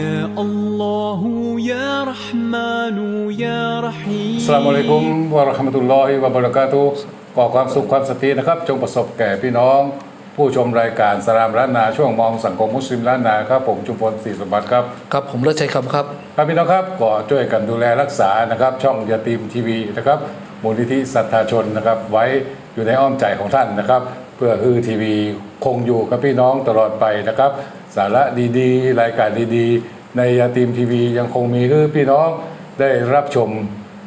يا الله يا رحمن يا อั رحيم สลามุอะลัยกุมวะเราะห์มะตุลลอฮิวะบะเราะกาตุฮ์ขอความสุขความสตินะครับ จงประสบแก่พี่น้อง ผู้ชมรายการสลามล้านนาช่วงมองสังคมมุสลิมล้านนาครับ ผมจุมพลศรีสมบัติครับ ครับผมเลิศชัยคำครับ ครับพี่น้องครับก็ช่วยกันดูแลรักษานะครับ ช่องยาตีมทีวีนะครับมูลนิธิศรัทธาชนนะครับ ไว้อยู่ในอ้อมใจของท่านนะครับ เพื่อฮือทีวีคงอยู่กับพี่น้องตลอดไปนะครับ สาระดีๆ รายการดีๆ ในยาตีมทีวียังคงมีให้พี่น้องได้รับชม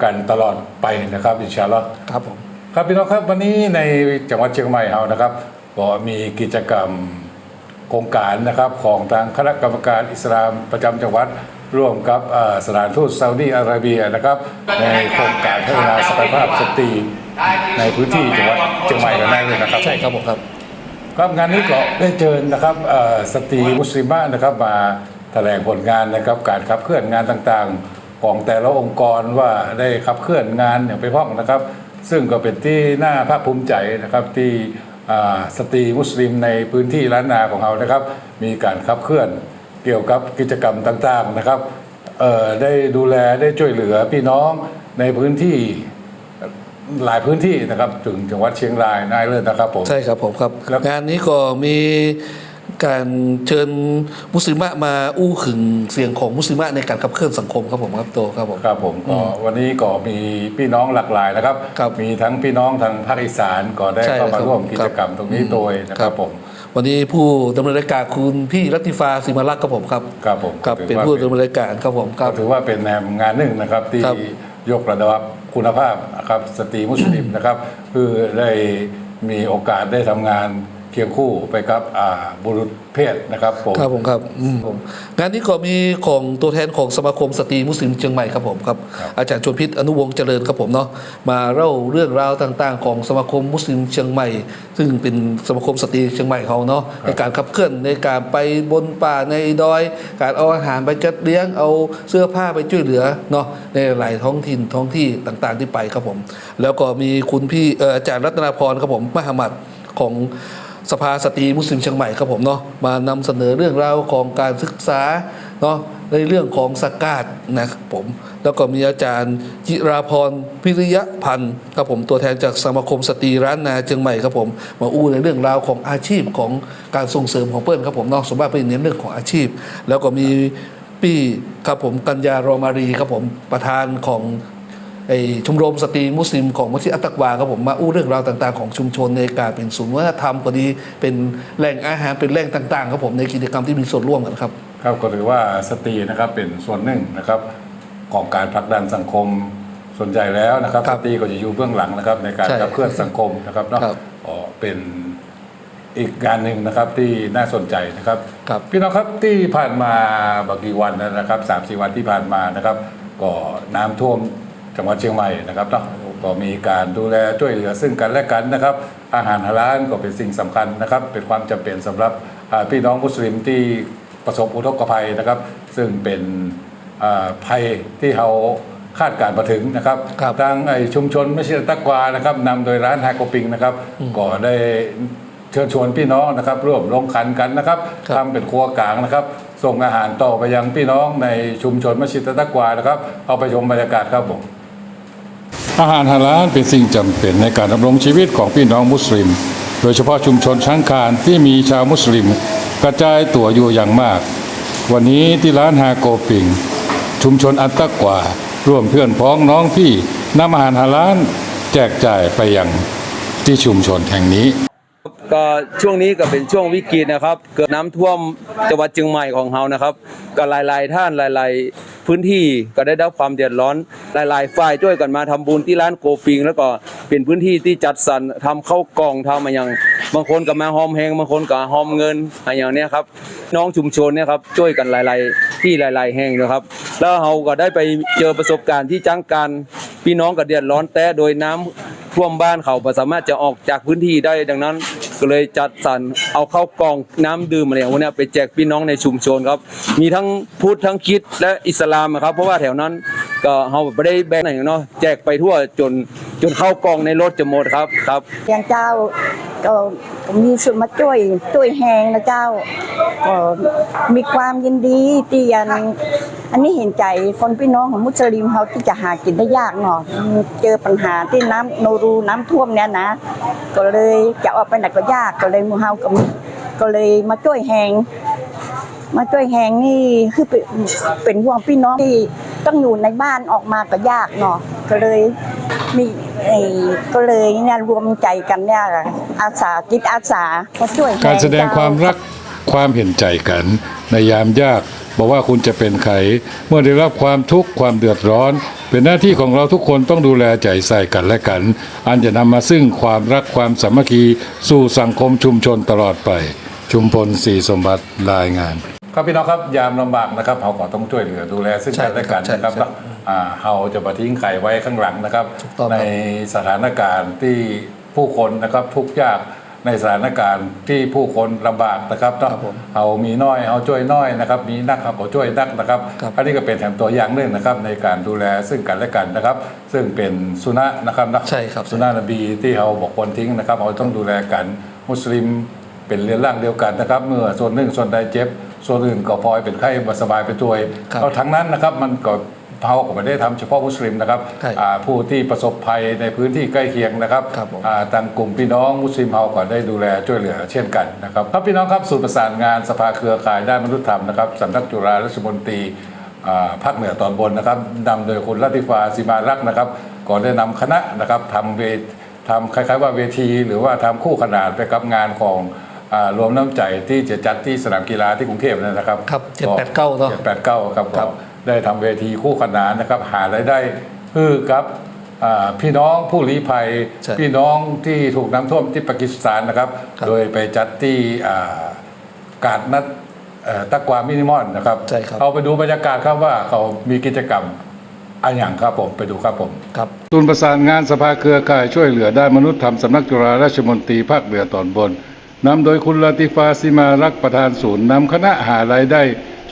กันตลอดไปนะครับอินชาอัลลอฮ์ครับผมครับพี่น้องครับวันนี้ในจังหวัดเชียงใหม่เรานะครับก็มีกิจกรรมโครงการนะครับของทางคณะกรรมการอิสลามประจำจังหวัดร่วมกับเอ่อสถานทูตซาอุดีอาระเบียนะครับ ในโครงการพัฒนาศักยภาพสตรีในพื้นที่จังหวัดเชียงใหม่กันได้เลยนะครับใช่ครับผมครับ ครับงานนี้ก็ได้เชิญนะครับสตรีมุสลิมะนะครับมาแถลงผลงานนะครับการขับเคลื่อนงานต่างๆ ของแต่ละองค์กรว่าได้ขับเคลื่อนงานอย่างไปพ้องนะครับ ซึ่งก็เป็นที่น่าภาคภูมิใจนะครับที่สตรีมุสลิมในพื้นที่ล้านนาของเรานะครับ มีการขับเคลื่อนเกี่ยวกับกิจกรรมต่างๆนะครับได้ดูแลได้ช่วยเหลือพี่น้องในพื้นที่ หลายพื้นที่นะครับถึงจังหวัดเชียงรายนายเลยนะครับผม ใช่ครับผมครับ ครับ งานนี้ก็มีการเชิญมุสลิมะมาอู้ขึงเสียงของมุสลิมะในการขับเคลื่อนสังคมครับผมครับโตครับผม ครับผมก็วันนี้ก็มีพี่น้องหลากหลายนะครับ ครับมีทั้งพี่น้องทางภาคอีสานก็ได้ใช่เข้ามาครับร่วมกิจกรรมครับตรงนี้โดยนะครับผม วันนี้ผู้ดำเนินรายการคุณพี่รัติฟาสิมารักษ์ครับผมครับครับผมครับถือเป็นว่า ผู้ดำเนินรายการครับผมคก็รับถือว่าเป็นแนวงานหนึ่งนะครับที่ครับ ยกระดับ คุณภาพนะครับสตรีมุสลิมนะครับคือได้มีโอกาสได้ทำงาน เคียงคู่ไปกับอ่าบุรุษเพศนะครับผมครับผมครับอืมผมงานนี้ก็มีของตัวแทนของสมาคมสตรีมุสลิมเชียงใหม่ครับผมครับครับอาจารย์ชวนพิษอนุวงศ์เจริญครับผมเนาะมาเล่าเรื่องราวต่างๆ ของสมาคมมุสลิมเชียงใหม่ ซึ่งเป็นสมาคมสตรีเชียงใหม่เขาเนาะในการขับเคลื่อนในการไปบนป่าในดอย การเอาอาหารไปจัดเลี้ยงเอาเสื้อผ้าไปช่วยเหลือเนาะในหลายท้องถิ่นท้องที่ต่างๆ ที่ไปครับผม แล้วก็มีคุณพี่เอ่ออาจารย์รัตนาพรครับผมมหามัดของ สภาสตรีมุสลิมเชียงใหม่ครับผมเนาะมานำเสนอเรื่องราวของการศึกษาเนาะในเรื่องของสกาดนะครับผมแล้วก็มีอาจารย์จิราพรพิริยพันธ์ครับผมตัวแทนจากสมาคมสตรีร้านนาเชียงใหม่ครับผมมาอู้ในเรื่องราวของอาชีพของการส่งเสริมของเปิ้ลครับผมเนาะสมมติเป็นเน้นเรื่องของอาชีพ แล้วก็มีปี้ครับผมกัญญารอมารีครับผมประธานของ ชมรมสตรีมุสลิมของมัสยิดอัตตักวาครับผมมาอู้เรื่องราวต่างๆของชุมชนในการเป็นศูนย์วัฒนธรรมก็ดีเป็นแหล่งอาหารเป็นแหล่งต่างๆครับผมในกิจกรรมที่มีส่วนร่วมกันครับครับก็ถือว่าสตรีนะครับเป็นส่วนหนึ่งนะครับของการผลักดันสังคมส่วนใหญ่แล้วนะครับคสรับตรีก็จะอยู่เบื้องหลังนะครับ ในการใช่ขับเคลื่อนสังคมนะครับเนาะครับอ๋อเป็นอีกงานหนึ่งนะครับที่น่าสนใจนะครับครับพี่น้องครับที่ผ่านมาบางกี่วันนะครับสามสี่วันที่ผ่านมานะครับ ก็น้ำท่วม จังหวัดเชียงใหม่นะครับเนาะก็มีการดูแลช่วยเหลือซึ่งกันและกันนะครับ อาหารฮาลาลก็เป็นสิ่งสำคัญนะครับ เป็นความจำเป็นสำหรับอ่าพี่น้องมุสลิมที่ประสบอุทกภัยนะครับ ซึ่งเป็นอ่าภัยที่เขาคาดการณ์มาถึงนะครับครับทางไอ้ชุมชนไม่ใช่ตะกวานะครับนำโดยร้านฮาโกปิงนะครับก็ได้เชิญชวนพี่น้องนะครับ ร่วมลงขันกันนะครับครับทำเป็นครัวกลางนะครับส่งอาหารต่อไปยังพี่น้องในชุมชนมัสยิดตะกวานะครับ เอาไปชมบรรยากาศครับผม อาหารฮาลาลเป็นสิ่งจำเป็นในการดำรงชีวิตของพี่น้องมุสลิม โดยเฉพาะชุมชนช้างคานที่มีชาวมุสลิม กระจายตัวอยู่อย่างมาก วันนี้ที่ร้านฮาโกปิง ชุมชนอัตตะกวาร่วมเพื่อนพ้องน้องพี่นำอาหารฮาลาลแจกจ่ายไปยังที่ชุมชนแห่งนี้ ก็ช่วงนี้ก็เป็นช่วงวิกฤตนะครับ เกิดน้ำท่วมจังหวัดเชียงใหม่ของเรานะครับ ก็หลายๆท่านหลาย ๆ พื้นที่ก็ได้รับความเดือดร้อนหลายๆฝ่ายช่วยกันมาทำบุญที่ร้านโกปิง แล้วก็เป็นพื้นที่ที่จัดสรรทำเข้าวกล่องทำมาอย่างบางคนก็มาหอมแหงบางคนก็หอมเงินอะไรอย่างเนี้ยครับน้องชุมชนเนี่ยครับช่วยกันหลาย ๆ ที่หลาย ๆ แห่งนะครับ แล้วเราก็ได้ไปเจอประสบการณ์ที่จังการพี่น้องก็เดือดร้อนแต่โดยน้ำท่วมบ้านเขาสามารถจะออกจากพื้นที่ได้ดังนั้น ก็เลยจัดสรรเอาเข้าวกล่องน้ำดื่มอะไรอย่างเงี้ยไปแจกพี่น้องในชุมชนครับ มีทั้งพุทธทั้งคิดและอิสลามครับ เพราะว่าแถวนั้นก็เฮาไม่ได้แบ่งไหนเนาะแจกไปทั่วจนจนเข้าวกล่องในรถจะหมดครับครับเพียงเจ้าก็มีส่วนมาช่วยช่วยแหงนะเจ้าก็มีความยินดีที่ยัน อันนี้เห็นใจคนพี่น้องของมุสลิมเขาที่จะหากินได้ยากหน่อยเจอปัญหาที่น้ำโนรูน้ำท่วมเนี่ยนะ ก็เลยจะออกไปไหนก็ยากก็เลยมูเฮาก็ก็เลยมาช่วยแหงมาช่วยแหงนี่คือเป็นห่วงพี่น้องที่ต้องอยู่ในบ้านออกมาก็ยากเนาะก็เลยมีก็เลยเนี่ยรวมใจกันเนี่ยอาสาจิตอาสามาช่วยการแสดงความรัก ความเห็นใจกัน ในยามยากบอกว่าคุณจะเป็นใครเมื่อได้รับความทุกข์ความเดือดร้อน เป็นหน้าที่ของเราทุกคนต้องดูแลใจใส่กันและกัน อันจะนำมาซึ่งความรักความสามัคคีสู่สังคมชุมชนตลอดไป ชุมพลศรีสมบัติรายงาน ครับพี่น้องครับยามลำบากนะครับเราก็ต้องช่วยเหลือดูแลซึ่งกันและกันใช่นะครับใช่อ่าเราจะมาทิ้งไข่ไว้ข้างหลังนะครับถูกต้องครับ ในสถานการณ์ที่ผู้คนนะครับทุกข์ยาก ในสถานการณ์ที่ผู้คนลำบากนะครับเนาะครับผมเอามีน้อยเอาช่วยน้อยนะครับ มีนักเขาก็ช่วยนักนะครับครับอันนี้ก็เป็นแถมตัวอย่างหนึ่งนะครับ ในการดูแลซึ่งกันและกันนะครับ ซึ่งเป็นสุนัขนะครับนะใช่ครับสุนัขนบีที่เขาบอกคนทิ้งนะครับเราต้องดูแลกันมุสลิมเป็นเรือนร่างเดียวกันนะครับ เมื่อส่วนหนึ่งส่วนใดเจ็บ ส่วนอื่นก็พลอยเป็นไข้มาสบายไปด้วยครับเอาทั้งนั้นนะครับมันก็ เขาก็ไม่ได้ทำเฉพาะมุสลิมนะครับใช่อ่าผู้ที่ประสบภัยในพื้นที่ใกล้เคียงนะครับครับผมอ่าทางกลุ่มพี่น้องมุสลิมเราก็ได้ดูแลช่วยเหลือเช่นกันนะครับครับพี่น้องครับศูนย์ประสานงานสภาเครือข่ายด้านมนุษยธรรมนะครับสำนักจุฬาราชมนตรีอ่าภาคเหนือตอนบนนะครับนำโดยคุณลัติฟาซิมารักษ์นะครับก็ได้นำคณะนะครับทำเวทำคล้ายๆว่าเวที หรือว่าทำคู่ขนานไปกับงานของอ่ารวมน้ำใจที่จะจัดที่สนามกีฬาที่กรุงเทพนะครับครับ789เนอะแปดเก้าครับครับก็ ได้ทำเวทีคู่ขนานนะครับ หารายได้คือครับอ่าพี่น้องผู้ลี้ภัยใช่พี่น้องที่ถูกน้ำท่วมที่ปากีสถานนะครับครับโดยไปจัดที่อ่าการนัดเอ่อตักกวามินิมอลนะครับใช่ครับเอาไปดูบรรยากาศครับว่าเขามีกิจกรรมอะไรอย่างครับผมไปดูครับผมครับศูนย์ประสานงานสภาเครือข่ายช่วยเหลือด้านมนุษยธรรมสำนักจุฬาราชมนตรีภาคเหนือตอนบนนำโดยคุณลาติฟาซิมารักประธานศูนย์นำคณะหารายได้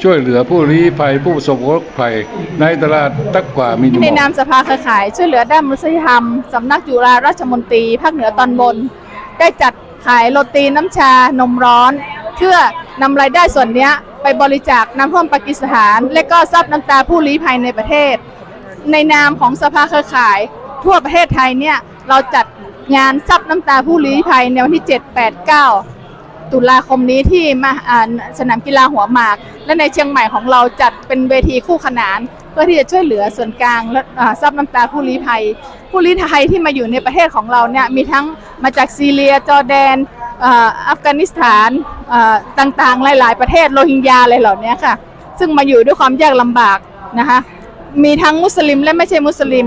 ช่วยเหลือผู้ลี้ภัยผู้ประสบอุทกภัยในตลาดตักกว่ามินิมในนามสภาเครือข่ายช่วยเหลือด้านมนุษยธรรมสำนักจุฬาราชมนตรีภาคเหนือตอนบน ได้จัดขายโรตีน้ำชานมร้อน เพื่อนำรายได้ส่วนนี้ไปบริจาคน้ำท่วมปากีสถาน และก็ซับน้ำตาผู้ลี้ภัยในประเทศ ในนามของสภาเครือข่าย ทั่วประเทศไทยเนี่ยเราจัดงานซับน้ำตาผู้ลี้ภัยในวันที่ 7 8 9 ตุลาคมนี้ที่มาสนามกีฬาหัวหมาก และในเชียงใหม่ของเราจัดเป็นเวทีคู่ขนาน เพื่อที่จะช่วยเหลือส่วนกลางและซับน้ำตาผู้ลี้ภัย ผู้ลี้ภัยที่มาอยู่ในประเทศของเราเนี่ยมีทั้งมาจากซีเรียจอร์แดนอัฟกานิสถานต่างๆ หลาย ๆ ประเทศโรฮิงญาอะไรเหล่านี้ค่ะ ซึ่งมาอยู่ด้วยความยากลำบากนะคะมีทั้งมุสลิมและไม่ใช่มุสลิม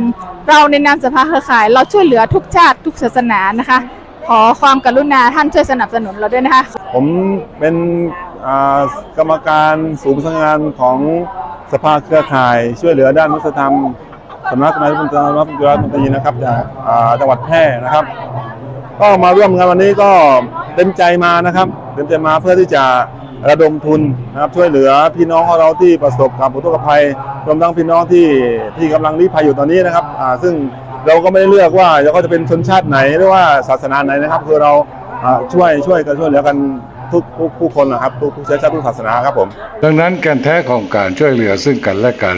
เราในนามสภาเครือข่าย เราช่วยเหลือทุกชาติทุกศาสนานะคะ ขอความกรุณาท่านช่วยสนับสนุนเราด้วยนะคะ ผมเป็นกรรมการศูนย์ประสานงานของสภาเครือข่ายช่วยเหลือด้านมนุษยธรรมสำนักนายกรัฐมนตรีรัฐมนตรีนะครับจากจังหวัดแพร่นะครับ ก็มาร่วมงานวันนี้ก็เต็มใจมานะครับเต็มใจมาเพื่อที่จะระดมทุนนะครับช่วยเหลือพี่น้องของเราที่ประสบกับอุทกภัยรวมทั้งพี่น้องที่ที่กำลังลี้ภัยอยู่ตอนนี้นะครับอ่าซึ่ง เราก็ไม่ได้เลือกว่าเราก็จะเป็นชนชาติไหนหรือว่าศาสนาไหนนะครับ คือเราช่วยช่วยกันช่วยเหลือกันทุกทุกผู้คนนะครับทุกทุกเชื้อชาติทุกศาสนาครับผม ดังนั้นแกนแท้ของการช่วยเหลือซึ่งกันและกัน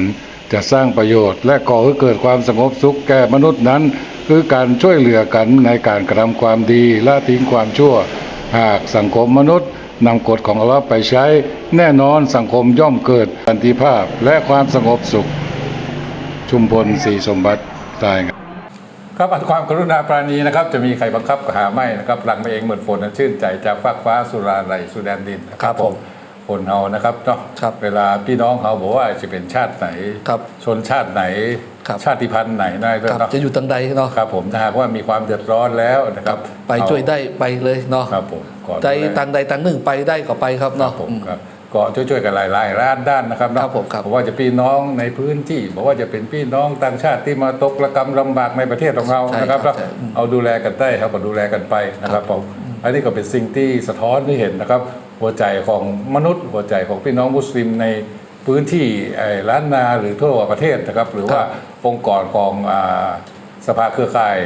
จะสร้างประโยชน์ และก่อให้เกิดความสงบสุขแก่มนุษย์นั้น คือการช่วยเหลือกันในการกระทำความดีละทิ้งความชั่ว หากสังคมมนุษย์นำกฎของอัลเลาไปใช้ แน่นอนสังคมย่อมเกิดสันติภาพและความสงบสุข ชุมพลศรีสมบัติราย ครับอันความกรุณาปราณีนะครับ จะมีใครบังคับก็หาไม่นะครับหลังมาเองเหมือนฝนนั้นชื่นใจจากฟากฟ้าสุราไหลสุแดนดินนะครับผมคนเฮานะครับเนาะครับเวลาพี่น้องเขาบอกว่าจะเป็นชาติไหนครับชนชาติไหนครับชาติพันธุ์ไหนได้ด้วยครับเนาะจะอยู่ทางใดเนาะครับผมถ้าหากว่ามีความเดือดร้อนแล้วนะครับ ไปช่วยได้ไปเลยเนาะครับผมก่อนใจดูแลต่างใดต่างหนึ่งไปได้ก็ไปครับครัเนาะบผมอืมครับ ก็ช่วยๆกันหลายๆด้านด้านนะครับเนาะครับผมครับบอกว่าจะพี่น้องในพื้นที่บอกว่าจะเป็นพี่น้องต่างชาติที่มาตกระกรรมลำบากในประเทศของเราใช่นะครับครับแล้วใช่อืมเอาดูแลกันได้ครับก็ดูแลกันไปนะครับผมอันนี้ก็เป็นสิ่งที่สะท้อนที่เห็นนะครับ หัวใจของมนุษย์ หัวใจของพี่น้องมุสลิมในพื้นที่ไอ้ล้านนาหรือทั่วประเทศนะครับ หรือว่าองค์กรของอ่าสภาเครือข่าย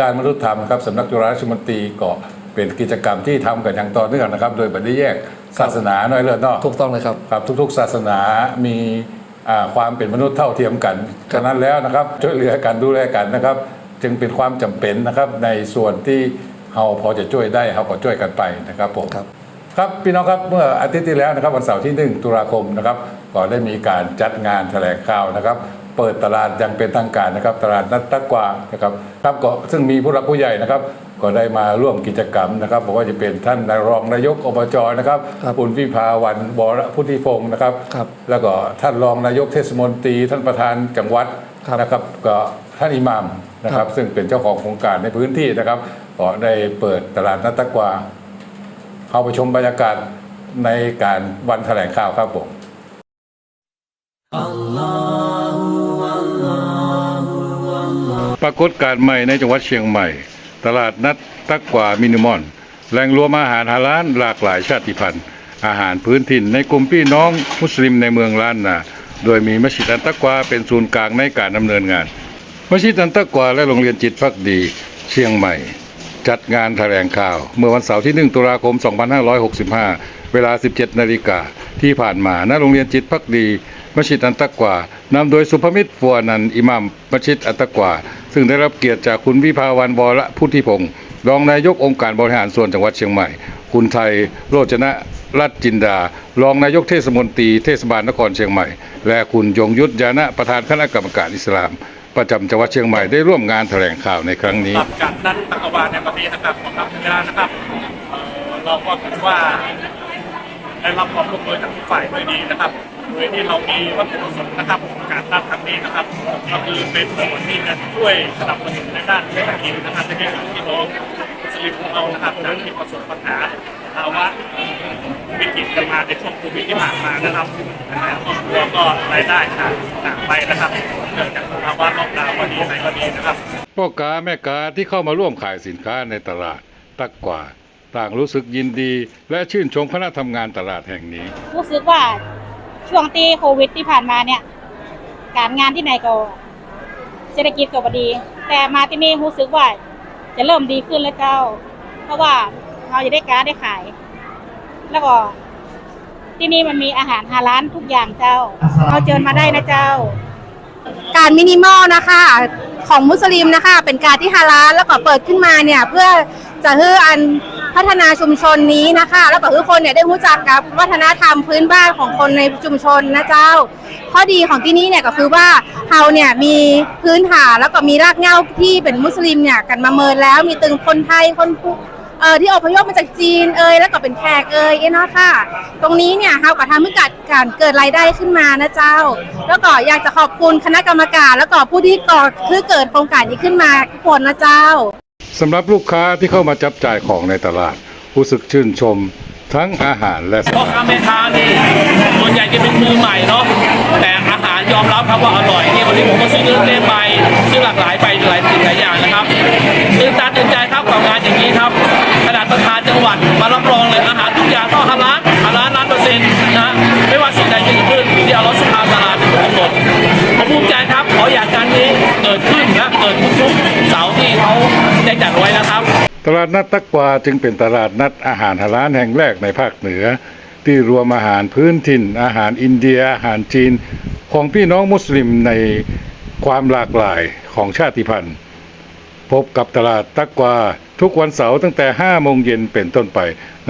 ด้านมนุษยธรรมครับสำนักจุฬาราชมนตรีก็เป็นกิจกรรมที่ทำกันอย่างต่อเนื่องนะครับ โดยบันไดแยก ศาสนาน้อยเลิศเนาะถูกต้องเลยครับครับ ทุก ๆ ศาสนามีอ่าความเป็นมนุษย์เท่าเทียมกันฉะนั้นแล้วนะครับช่วยเหลือกันดูแลกันนะครับ จึงเป็นความจำเป็นนะครับในส่วนที่เราพอจะช่วยได้เราก็ช่วยกันไปนะครับผมครับครับพี่น้องครับเมื่ออาทิตย์ที่แล้วนะครับวันเสาร์ที่ 1 ตุลาคมนะครับก็ได้มีการจัดงานแถลงข่าวนะครับ เปิดตลาดอย่างเป็นทางการนะครับ ตลาดนัดตะกวานะครับครับก็ซึ่งมีผู้หลักผู้ใหญ่นะครับ ก็ได้มาร่วมกิจกรรมนะครับบอกว่าจะเป็นท่านนายรองนายกอบจนะครับครับคุณวิภาวันบรพุทธิพงศ์นะครับครับ แล้วก็ท่านรองนายกเทศมนตรี ท่านประธานจังหวัดครับนะครับก็ท่านอิหมามนะคครัรับบซึ่งเป็นเจ้าของโครงการในพื้นที่นะครับก็ได้เปิดตลาดนัดตะกวาเข้าไปชมบรรยากาศในการวันแถลงข่าวครับผม รากฏการณ์ใหม่ในจังหวัดเชียงใหม่ ตลาดนัดตักกว่ามินิมอนแหล่งรวมอาหารฮาลาลหลากหลายชาติพันธุ์ อาหารพื้นถิ่นในกลุ่มพี่น้องมุสลิมในเมืองล้านนาโดยมีมัสยิดอันตักกวาเป็นศูนย์กลางในการดำเนินงาน มัสยิดอันตักกวาและโรงเรียนจิตพักดีเชียงใหม่ จัดงานแถลงข่าว เมื่อวันเสาร์ที่ 1 ตุลาคม 2565 เวลา 17 นาฬิกาที่ผ่านมาณโรงเรียนจิตพักดี มัสยิดอันตักกวานำโดยสุภมิตรฟัวนันอิหมัมมัสยิดอันตักกวา ซึ่งได้รับเกียรติจากคุณวิภาวันบรพุทธิพงศ์รองนายกองค์การบริหารส่วนจังหวัดเชียงใหม่ คุณไทยโรจนะรัตจินดา รองนายกเทศมนตรีเทศบาลนครเชียงใหม่ และคุณยงยุทธยานะประธานคณะกรรมการอิสลาม ประจำจังหวัดเชียงใหม่ได้ร่วมงานแถลงข่าวในครั้งนี้ครับจากนัดตักวาในประเทศนะครับของครับเวลานะครับเราก็ถือว่าได้รับความร่วมมือจากทุกฝ่ายโดยดีนะครับ โดยที่เรามีวัตถุประสงค์นะครับของการนัดครั้งนี้นะครับก็คือเป็นส่วนที่จะช่วยสนับสนุนในด้านเศรษฐกิจนะครับในแง่ของพี่น้องมุสลิมของเรานะครับจากที่ประสบปัญหาภาวะวิกฤตกันมาในช่วงโควิดที่ผ่านมานะครับแล้วก็รายได้ขาดต่างไปนะครับเนื่องจากภาวะล็อกดาวน์ก็ดีอะไรก็ดีนะครับพ่อค้าแม่ค้าที่เข้ามาร่วมขายสินค้าในตลาดตักกว่า ต่างรู้สึกยินดี และชื่นชมคณะทำงานตลาดแห่งนี้ รู้สึกว่า ช่วงที่โควิดที่ผ่านมาเนี่ย การงานที่ไหนก็เศรษฐกิจก็บดี แต่มาที่นี่รู้สึกว่า จะเริ่มดีขึ้นแล้วเจ้า เพราะว่าเราจะได้การได้ขาย แล้วก็ที่นี่มันมีอาหารฮาลาลทุกอย่างเจ้าเอาเจิญมาได้นะเจ้า การมินิมอลนะคะ ของมุสลิมนะคะ เป็นการที่ฮาลาลแล้วก็เปิดขึ้นมาเนี่ย เพื่อจะให้อัน พัฒนาชุมชนนี้นะคะ แล้วก็ให้คนเนี่ยได้รู้จักกับวัฒนธรรมพื้นบ้านของคนในชุมชนนะเจ้า ข้อดีของที่นี่เนี่ยก็คือว่าเฮาเนี่ยมีพื้นฐานแล้วก็มีรากเหง้าที่เป็นมุสลิมเนี่ยกันมาเมินแล้วมีตึงคนไทยคนเอ่อที่อพยพมาจากจีนเอยแล้วก็เป็นแขกเอยเนาะค่ะ ตรงนี้เนี่ยเฮาก็ทำให้เกิดการเกิดรายได้ขึ้นมานะเจ้า แล้วก็อยากจะขอบคุณคณะกรรมการ แล้วก็ผู้ที่ก่อคือเกิดโครงการนี้ขึ้นมาทุกคนนะเจ้า สำหรับลูกค้าที่เข้ามาจับจ่ายของในตลาด รู้สึกชื่นชมทั้งอาหารและพ่อค้าค้าแม่ค้านี่ส่วนใหญ่จะเป็นมือใหม่เนาะแต่อาหารยอมรับครับว่าอร่อยนี่วันนี้ผมก็ซื้อเรื่องเล่นไปซื้อหลากหลายไปหลายสิ่งหลายอย่างนะครับตื่นตาตื่นใจครับกับงาน ตลาดนัดตักกวาจึงเป็นตลาดนัดอาหารฮาลาลแห่งแรกในภาคเหนือ ที่รวมอาหารพื้นถิ่น อาหารอินเดีย อาหารจีน ของพี่น้องมุสลิมในความหลากหลายของชาติพันธุ์ พบกับตลาดตักกวาทุกวันเสาร์ตั้งแต่5โมงเย็นเป็นต้นไป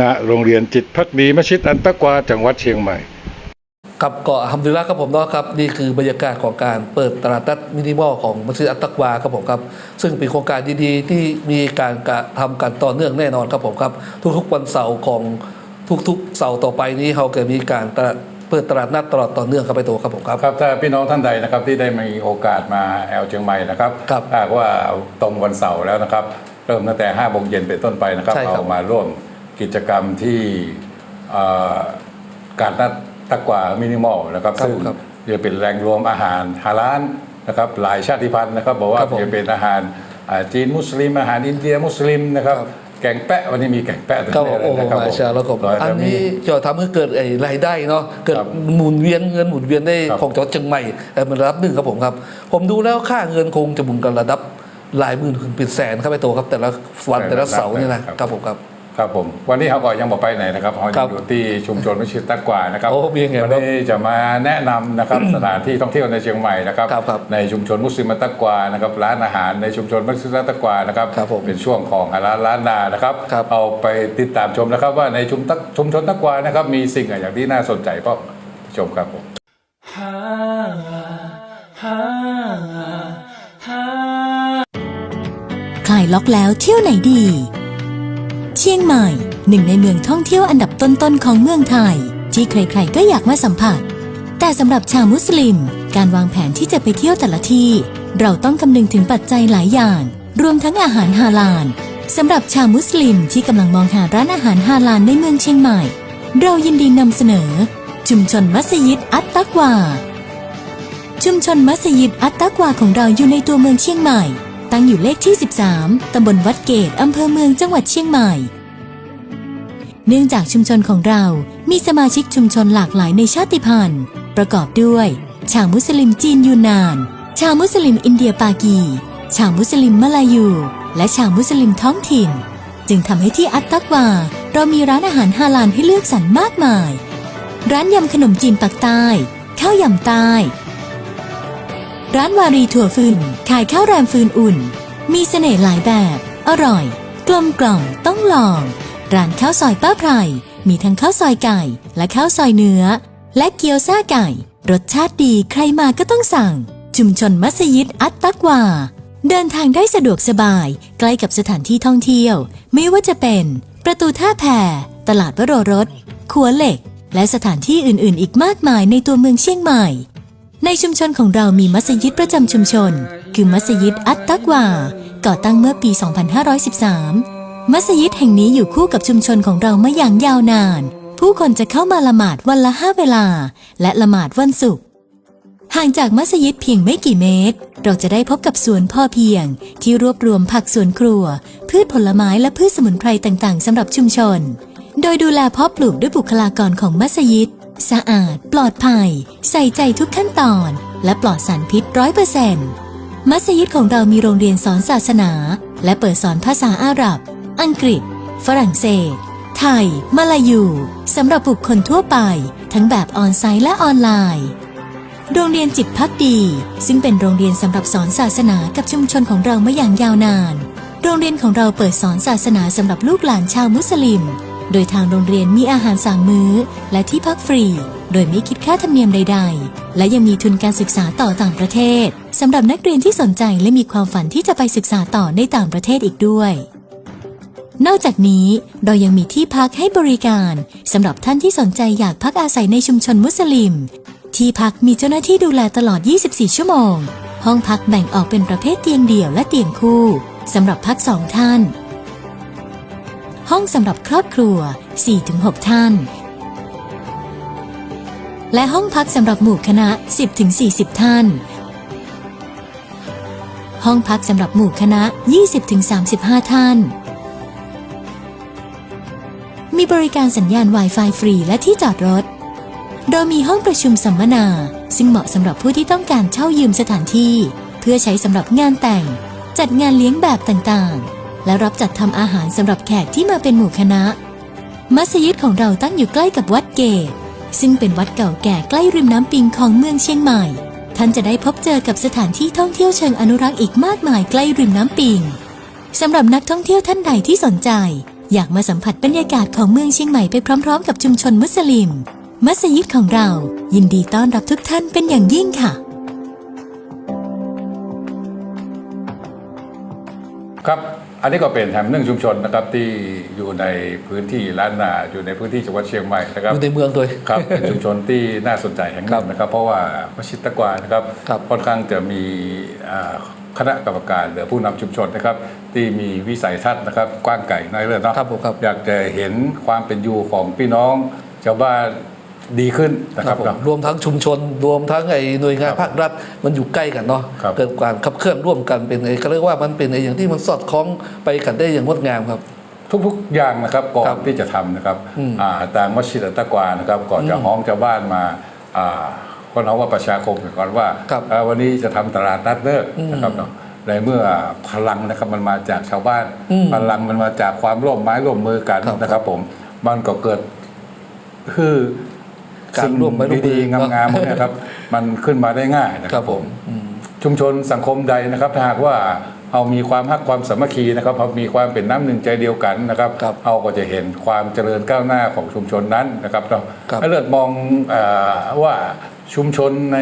ณโรงเรียนจิตพักดีมัสยิดอันตักกวาจังหวัดเชียงใหม่ กับเกาะฮัมดุลิลละครับผมเนาะครับนี่คือบรรยากาศของการเปิดตลาดนัดมินิมอลของมัสยิดอัตตักวาครับผมครับซึ่งเป็นโครงการดีๆ ที่มีการกระทำกันต่อเนื่องแน่นอนครับผมครับ ทุกๆวันเสาร์ของทุกๆเสาร์ต่อไปนี้เราจะมีการตลาดเปิดตลาดนัดตลอดต่อเนื่องครับไปตัวครับผมครับครับถ้าพี่น้องท่านใดนะครับที่ได้มีโอกาสมาแอลเชียงใหม่นะครับครับถ้าหากว่าตรงวันเสาร์แล้วนะครับ เริ่มตั้งแต่5โมงเย็นเป็นต้นไปนะครับใช่ครับเอามาร่วมกิจกรรมที่เอ่อการนัด ตะกว่ามินิมอลนะครับครับซึ่งครับจะเป็นแหล่งรวมอาหารฮาลาลนะครับหลายชาติพันธุ์นะครับ บอกว่าครับผมจะเป็นอาหารอ่าจีนมุสลิมอาหารอินเดียมุสลิมนะครับครับแกงแปะวันนี้มีแกงแปะด้วยครับผมโอ้โหนะครับมาชาแล้วก็ก็อันจะมีนี้จะทำให้เกิดไอ้รายได้เนาะเกิดครับหมุนเวียนเงินหมุนเวียนได้ครับของจังหวัดเชียงใหม่แต่มันระดับหนึ่งครับผมครับ ผมดูแล้วค่าเงินคงจะหมุนกันระดับหลายหมื่นถึงเป็นแสนครับไปตัวครับแต่ละวันแต่ละเสาร์เนี่ยนะครับผมครับ ครับผม วันนี้เขาก็ยังบอกไปไหนนะครับเขาครัยังบอยู่ที่ชุมชนวิชิตตะกวานะครับโอ้มีไงวันนี้จะมาแนะนำนะครับสถานที่ท่องเที่ยวในเชียงใหม่นะครับครับครับในชุมชนมุสลิมตะกวานะครับร้านอาหารในชุมชนมุสลิมตะกวานะครับครับผมเป็นช่วงของร้านร้านนานะครับครับเอาไปติดตามชมนะครับ ว่าในชุมตะชุมชนตะกวานะครับมีสิ่งอะไรอย่างที่น่าสนใจก็ชมครับผมคลายล็อกแล้วเที่ยวไหนดี เชียงใหม่ หนึ่งในเมืองท่องเที่ยวอันดับต้นๆของเมืองไทย ที่ใครๆก็อยากมาสัมผัส แต่สำหรับชาวมุสลิม การวางแผนที่จะไปเที่ยวแต่ละที่ เราต้องคำนึงถึงปัจจัยหลายอย่าง รวมทั้งอาหารฮาลาลสำหรับชาวมุสลิมที่กำลังมองหาร้านอาหารฮาลาลในเมืองเชียงใหม่ เรายินดีนำเสนอ ชุมชนมัสยิดอัตตักวา ชุมชนมัสยิดอัตตะกวาของเราอยู่ในตัวเมืองเชียงใหม่ ตั้งอยู่เลขที่ 13 ตำบลวัดเกตอำเภอเมืองจังหวัดเชียงใหม่ เนื่องจากชุมชนของเรา มีสมาชิกชุมชนหลากหลายในชาติพันธุ์ ประกอบด้วย ชาวมุสลิมจีนยูนนาน ชาวมุสลิมอินเดียปากี ชาวมุสลิมมาลายู และชาวมุสลิมท้องถิ่น จึงทำให้ที่อัตตะกวา เรามีร้านอาหารฮาลาลให้เลือกสรรมากมาย ร้านยำขนมจีนปักใต้ ข้าวยำใต้ ร้านวารีถั่วฟืน ขายข้าวแรมฟืนอุ่น มีเสน่ห์หลายแบบ อร่อย กลมกล่อมต้องลอง ร้านข้าวซอยป้าไพรมีทั้งข้าวซอยไก่และข้าวซอยเนื้อ และเกี๊ยวซ่าไก่ รสชาติดีใครมาก็ต้องสั่ง ชุมชนมัสยิดอัตตักวา เดินทางได้สะดวกสบาย ใกล้กับสถานที่ท่องเที่ยว ไม่ว่าจะเป็น ประตูท่าแพตลาดวโรรสขัวเหล็ก และสถานที่อื่นๆ อีกมากมายในตัวเมืองเชียงใหม่ ในชุมชนของเรามีมัสยิดประจำชุมชน คือมัสยิดอัตตักวา ก่อตั้งเมื่อปี 2513 มัสยิดแห่งนี้อยู่คู่กับชุมชนของเรามาอย่างยาวนาน ผู้คนจะเข้ามาละหมาดวันละห้าเวลา และละหมาดวันศุกร์ห่างจากมัสยิดเพียงไม่กี่เมตร เราจะได้พบกับสวนพ่อเพียง ที่รวบรวมผักสวนครัว พืชผลไม้และพืชสมุนไพรต่างๆสำหรับชุมชน โดยดูแลเพาะปลูกด้วยบุคลากรของมัสยิด สะอาด ปลอดภัย ใส่ใจทุกขั้นตอน และปลอดสารพิษร้อยเปอร์เซ็นต์มัสยิดของเรามีโรงเรียนสอนศาสนา และเปิดสอนภาษาอาหรับ อังกฤษ ฝรั่งเศส ไทย มาลายูสำหรับบุคคลทั่วไป ทั้งแบบออนไซต์และออนไลน์ โรงเรียนจิตพักดี ซึ่งเป็นโรงเรียนสำหรับสอนศาสนากับชุมชนของเรามาอย่างยาวนาน โรงเรียนของเราเปิดสอนศาสนาสำหรับลูกหลานชาวมุสลิม โดยทางโรงเรียนมีอาหารสามมื้อ และที่พักฟรี โดยไม่คิดค่าธรรมเนียมใด ๆ และยังมีทุนการศึกษาต่อต่างประเทศสำหรับนักเรียนที่สนใจและมีความฝันที่จะไปศึกษาต่อในต่างประเทศอีกด้วย นอกจากนี้เรายังมีที่พักให้บริการสำหรับท่านที่สนใจอยากพักอาศัยในชุมชนมุสลิม ที่พักมีเจ้าหน้าที่ดูแลตลอด 24 ชั่วโมง ห้องพักแบ่งออกเป็นประเภทเตียงเดี่ยวและเตียงคู่สำหรับพักสองท่าน ห้องสำหรับครอบครัว 4-6 ท่าน และห้องพักสำหรับหมู่คณะ 10-40 ท่าน ห้องพักสำหรับหมู่คณะ 20-35 ท่าน มีบริการสัญญาณ Wi-Fi ฟรีและที่จอดรถ โดยมีห้องประชุมสัมมนา ซึ่งเหมาะสำหรับผู้ที่ต้องการเช่ายืมสถานที่ เพื่อใช้สำหรับงานแต่ง จัดงานเลี้ยงแบบต่างๆ และรับจัดทำอาหารสำหรับแขกที่มาเป็นหมู่คณะ มัสยิดของเราตั้งอยู่ใกล้กับวัดเกตซึ่งเป็นวัดเก่าแก่ใกล้ริมน้ำปิงของเมืองเชียงใหม่ ท่านจะได้พบเจอกับสถานที่ท่องเที่ยวเชิงอนุรักษ์อีกมากมายใกล้ริมน้ำปิงสำหรับนักท่องเที่ยวท่านใดที่สนใจ อยากมาสัมผัสบรรยากาศของเมืองเชียงใหม่ไปพร้อม ๆ กับชุมชนมุสลิม มัสยิดของเรา ยินดีต้อนรับทุกท่านเป็นอย่างยิ่งค่ะครับ อันนี้ก็เป็นแถมหนึ่งชุมชนนะครับที่อยู่ในพื้นที่ล้านนาอยู่ในพื้นที่จังหวัดเชียงใหม่นะครับอยู่ในเมืองด้วยครับเป็นชุมชนที่น่าสนใจแห่งหนึ่งนะครับ เพราะว่ามัสยิดตะกวานะครับครับค่อนข้างจะมีอ่าคณะกรรมการหรือผู้นำชุมชนนะครับ ที่มีวิสัยทัศน์นะครับ กว้างไกลในอยเลยเนาะครับผมครับอยากจะเห็นความเป็นอยู่ของพี่น้องชาวบ้าน ดีขึ้นนะคครัรับบผมเนาะรวมทั้งชุมชน รวมทั้งไอ้หน่วยงานครับภาครัฐมันอยู่ใกล้กันเนาะครับเกิดการขับเคลื่อนร่วมกันเป็นไอ้เขาเรียกว่ามันเป็นไอ้อย่างที่มันสอดคล้องไปกันได้อย่างงดงามครับ ทุกๆอย่างนะครับก่อครันบที่จะทำนะครับอืมอ่าทางมัสยิดอัตตะกวานะครับก่อนจะอืมห้องชาวบ้านมาอ่าคนเขาว่าประชาคมก่อนว่าครับอ่าวันนี้จะทำตลาดนัดเลิกอืมนะครับเนาะในเมื่อพลังนะครับมันมาจากชาวบ้านอืมพลังมันมาจากความร่วมไม้ร่วมมือกันครับนะครับ ผมมันก็เกิดคือ การสิ่งร่วมไม้ร่วมมือดีๆเนอะงามๆพวกเนี้ยครับ มันขึ้นมาได้ง่ายนะคครัรับบผผมมอืม ชุมชนสังคมใดนะครับถ้าหากว่าเรามีความฮักความสามัคคีนะครับเรามีความเป็นน้ำหนึ่งใจเดียวกันนะครับครับเราก็จะเห็นความเจริญก้าวหน้าของชุมชนนั้นนะครับเราครับ ให้เลิศมองเออว่าชุมชนใน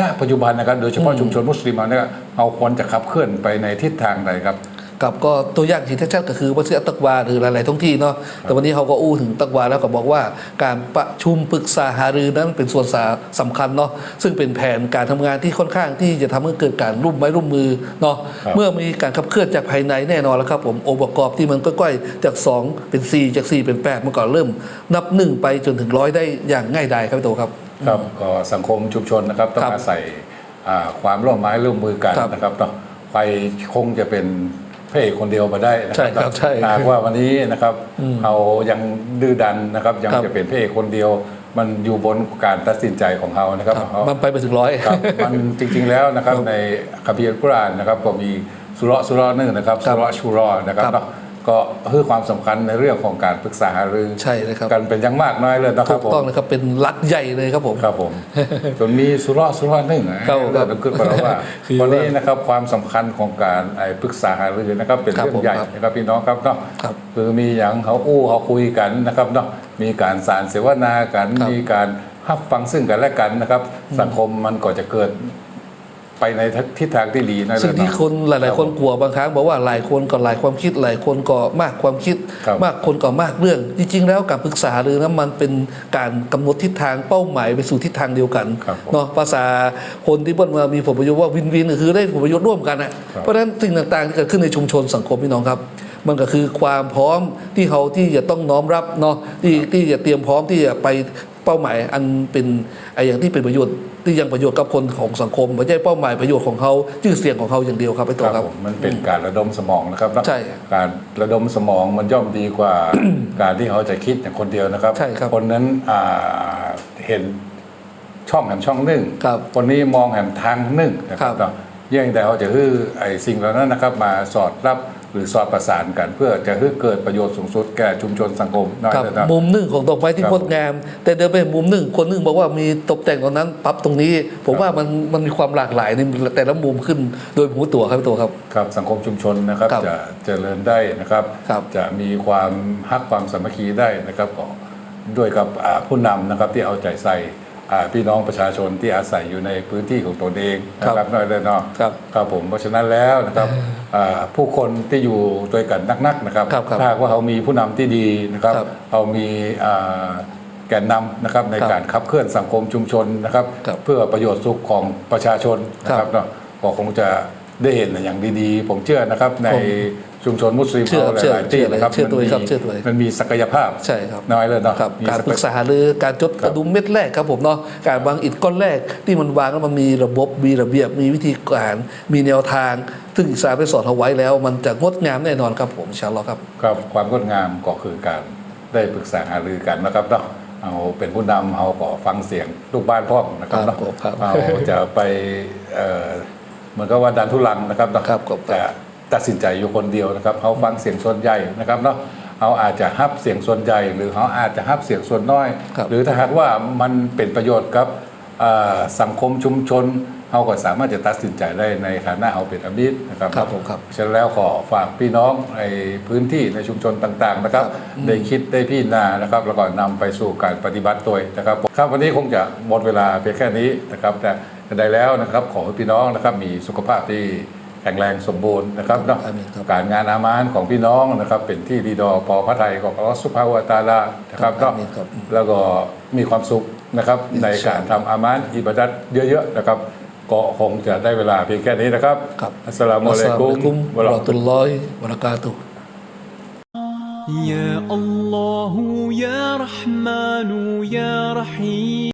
ณปัจจุบันนะครับ โดยเฉพาะอืมชุมชนมุสลิมเราเนี่ยเราควรจะขับเคลื่อนไปในทิศทางใดครับ กับก็ตัวอย่างที่ชัดๆก็คือวัดเสียตักวาหรือหลายๆท้องที่เนาะแต่วันนี้เขาก็อู้ถึงตักวาแล้วก็บอกว่าการประชุมปรึกษาหารือนั้นเป็นส่วนสาสำคัญเนาะซึ่งเป็นแผนการทำงานที่ค่อนข้างที่จะทำให้เกิดการร่วมไม้ร่วมมือเนาะครับเมื่อมีการขับเคลื่อนจากภายในแน่นอนแล้วครับผมองค์ประกอบที่มันก้อยๆจาก 2 เป็น 4 จาก 4 เป็น 8มันก็เริ่ม นับหนึ่งไปจนถึงร้อยได้อย่างง่ายดายครับพี่โตครับครับก็สังคมชุมชนนะครับต้อครังบอาศัยอ่าความร่วมไม้ร่วมมือกันครับนะครับเนาะไปคงจะเป็น พระเอกคนเดียวมาได้นะใช่ครับใช่หากว่าวันนี้นะครับอืมเรายังดื้อดันนะครับยังครับจะเป็นพระเอกคนเดียว มันอยู่บนการตัดสินใจของเขานะครับครับเขามันไปไปถึงร้อยครับมันจริง ๆแล้วนะครับในคัมภีร์อัลกุรอานนะครับก็มีสุเราะห์สุเราะห์หนึ่งนะครับครับสุเราะห์ชูรอนะครับครับเนาะ ก็คือความสำคัญในเรื่องของการปรึกษาหารือใช่เลยครับกันเป็นอยังมากน้อยเลยนะคถูรับกผมต้องนะครับเป็นลักใหญ่เลยครับผมครับผมจนมีสุราะห์สุราะห์หนึ่งนะครับครับเราขึ้นมาแล้วว่าคือวันนี้นะครับความสำคัญของการไอ้ปรึกษาหารือนะครับเป็นครับเรื่องใหญ่ผมครับนะครับพี่น้องครับเนาะครับคือมีอย่างเขาอู้เขาคุยกันนะครับเนาะมีการสารเสวนากันครับมีการรับฟังซึ่งกันและกันนะครับ สังคมมันก็จะเกิด ไปในทิศทางที่ดีนะสิ่งที่คนหลาย ๆ คนกลัวบางครั้งบอกว่าหลายคนก็หลายความคิดหลายคนก็มากความคิดครับมากคนก็มากเรื่อง จริง ๆ แล้วการปรึกษาหรือนั้นมันเป็นการกำหนดทิศทางเป้าหมายไปสู่ทิศทางเดียวกันครับผมเนาะภาษาคนที่เปิ้ลมามีผลประโยชน์ว่าวินวินก็คือได้ผลประโยชน์ร่วมกันนะครับเพราะฉะนั้นสิ่งต่างๆที่เกิดขึ้นในชุมชนสังคมพี่น้องครับมันก็คือความพร้อมที่เขาที่จะต้องน้อมรับเนาะที่ที่จะเตรียมพร้อมที่จะไปเป้าหมายอันเป็นไอ้อย่างที่เป็นประโยชน์ ที่ยังประโยชน์กับคนของสังคมไม่ใช่เป้าหมายประโยชน์ของเขาชื่อเสียงของเขาอย่างเดียวครับไอ้ตัวคครัรับบผมมันเป็นการระดมสมองนะครับเนาะใช่การระดมสมองมันย่อมดีกว่า การที่เขาจะคิดอย่างคนเดียวนะครับใช่ครับคนนั้นอ่าเห็นช่องแห่งช่องหนึ่งครับคนนี้มองแห่งทางหนึ่งนะคครัรับบเนาะยังแต่เขาจะฮื้อไอ้สิ่งเหล่านั้นนะครับ มาสอดรับ หรือสอดประสานกัน เพื่อจะฮื้อเกิดประโยชน์สูงสุดแก่ชุมชนสังคมน้อยครับเลยนะมุมหนึ่งของดอกไม้ที่ครับงดงาม แต่เดินไปมุมหนึ่งคนหนึ่งบอกว่ามีตกแต่งตรงนั้นปรับตรงนี้ ผมว่ามันมันมีความหลากหลายในแต่ละมุมขึ้นโดยหูตัวครับพี่ตัวครับ ครับสังคมชุมชนนะครับครับจะเจริญได้นะครับ ครับ จะมีความฮักความสามัคคีได้นะครับก็ด้วยกับอ่าผู้นำนะครับที่เอาใจใส่อ่า พี่น้องประชาชนที่อาศัยอยู่ในพื้นที่ของตนเองนะครับน้อยเลยเนาะครับครับผมเพราะฉะนั้นแล้วนะครับอ่าผู้คนที่อยู่ด้วยกันนักๆนะครับครับครับถ้าหากว่าเขามีผู้นำที่ดีนะครับครับเขามีอ่าแกนนำนะครับในครับการขับเคลื่อนสังคมชุมชนนะครับครับ เพื่อประโยชน์สุขของประชาชนนะคครัรับบเนาะก็คงจะได้เห็นอย่างดีๆ ผมเชื่อนะครับในผม ชุมชนมุสลิมเชื่อเขาเชื่อหลายๆที่นะครับเชื่อตัวเองครับมันมีเชื่อตัวเองมันมีศักยภาพใช่ครับน้อยเลยเนาะครับมีการศัปรึกษาหารือการจดกระดุมเม็ดแรกครับผมเนาะการวางอิฐก้อนแรกที่มันวางแล้วมันมีระบบมีระเบียบมีวิธีการมีแนวทาง ซึ่งอิสลามได้สอนเอาไว้แล้ว มันจะงดงามแน่นอนครับผมอินชาอัลลอฮ์ครับครับความงดงามก็คือการได้ปรึกษาหารือกันนะครับเนาะเอาเป็นผู้นำเอาก็ฟังเสียงลูกบ้านพ่อนะครับครับเนาะผมครับเอาจะไปเอ่อเหมือนกับว่าดันทุลังนะครับเนาะครับครับแต่ตัดสินใจอยู่คนเดียวนะครับเขาฟังเสียงส่วนใหญ่นะครับเนาะเขาอาจจะฮับเสียงส่วนใหญ่ หรือเขาอาจจะฮับเสียงส่วนน้อยครับหรือถ้าหากว่ามันเป็นประโยชน์กับเอ่อสังคมชุมชนเขาก็สามารถจะตัดสินใจได้ในฐานะเขาเป็นอมิตรนะครับครับผมครับฉะนั้นแล้วขอฝากพี่น้องในพื้นที่ในชุมชนต่างๆนะครับ ได้คิดได้พี่นานะครับ แล้วก็นำไปสู่การปฏิบัติตัวนะครับครับวันนี้คงจะหมดเวลาเพียงแค่นี้นะครับ แต่ได้แล้วนะครับขอให้พี่น้องนะครับมีสุขภาพที่ แข็งแรงสมบูรณ์นะครับเนาะ อามีนครับ การงานอามานของพี่น้องนะครับ เป็นที่ดีดอพอพระไทยของอัลลอฮฺสุภาวะตะอาลานะครับ ครับ เนาะ อามีนครับ แล้วก็มีความสุขนะครับ อิน ใน ชา การ อัลลอฮ์ ทำอามานอิบาดัตเยอะๆนะครับ ก็คงจะได้เวลาเพียงแค่นี้นะครับ ครับ อัสสลามุอะลัยกุม วะเราะห์ตุลลอฮิวะบะเราะกาตุฮ์ يا الله يا رحمن يا رحيم